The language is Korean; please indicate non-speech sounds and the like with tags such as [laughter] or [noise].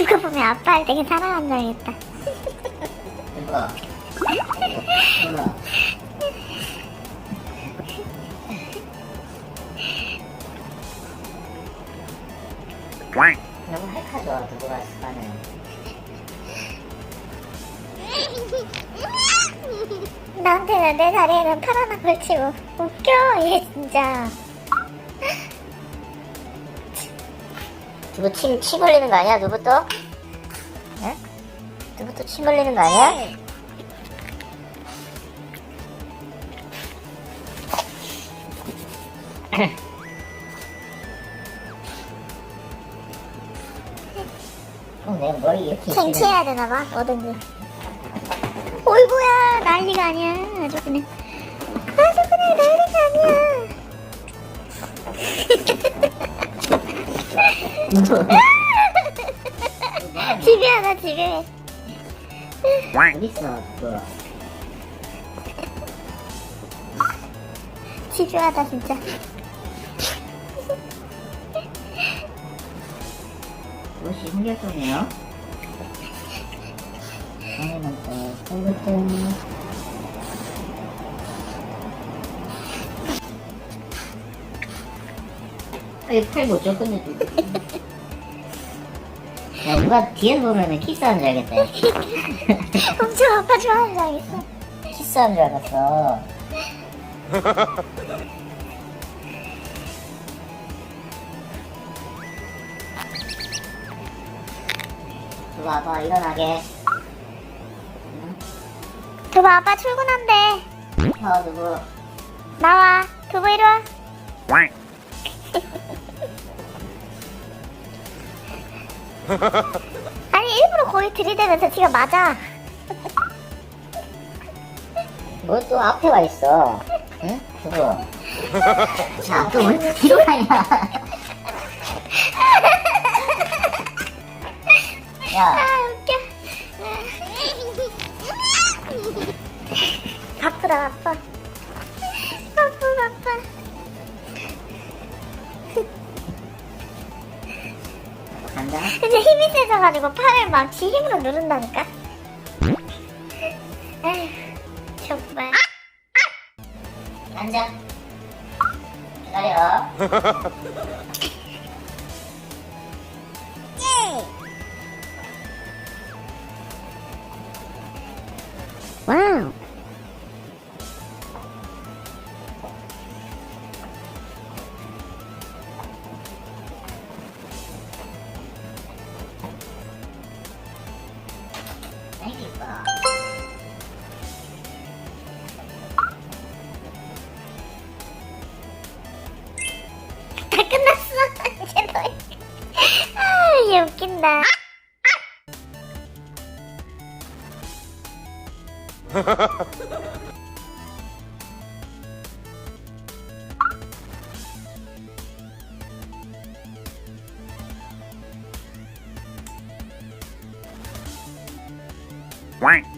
이거 보면 아빠를 되게 사랑한다 알겠다. 이거. 이거. 너무 헷갈려, 누구가 습관을. 나한테는 내 다리에는 팔 하나 걸치고 웃겨 얘 진짜. 누구 침, 침 흘리는 거 아니야, 누구 또? 응? 누구 또 침 흘리는 거 아니야? 머리 이렇게 쟁취해야 되나 봐 뭐든지. 어이구야 난리가 아니야 아주 그냥. 아주 그냥 난리가 아니야. 집요하다 집요해. 어딨어, 그거. 집요하다 진짜. 옷이 흥겹네요. 오늘은 또 꿀꿀. 아이 팔못 줘 끝내줘. 야 누가 뒤에 보면은 키스하는 줄 알겠다. [laughs] 엄청 아빠 좋아하는 줄 알겠어. 키스하는 줄 알았어. [laughs] 누가 아빠 일어나게. 두부 아빠 출근한대. 어 누구? 나와. 두부 이리 와. 아니 일부러 거기 들이대면서 지가 맞아. 뭐 또 앞에 와 있어? 응? 누구? 자, 또왜 뒤로 가냐? 야, 아 웃겨. 바쁘다 바빠. 바빠 바빠. 간다. 이제 힘이 세져가지고 팔을 막 지 힘으로 누른다니까. 에휴 정말. 앉아. 기다려. [laughs] con Kinder Quack.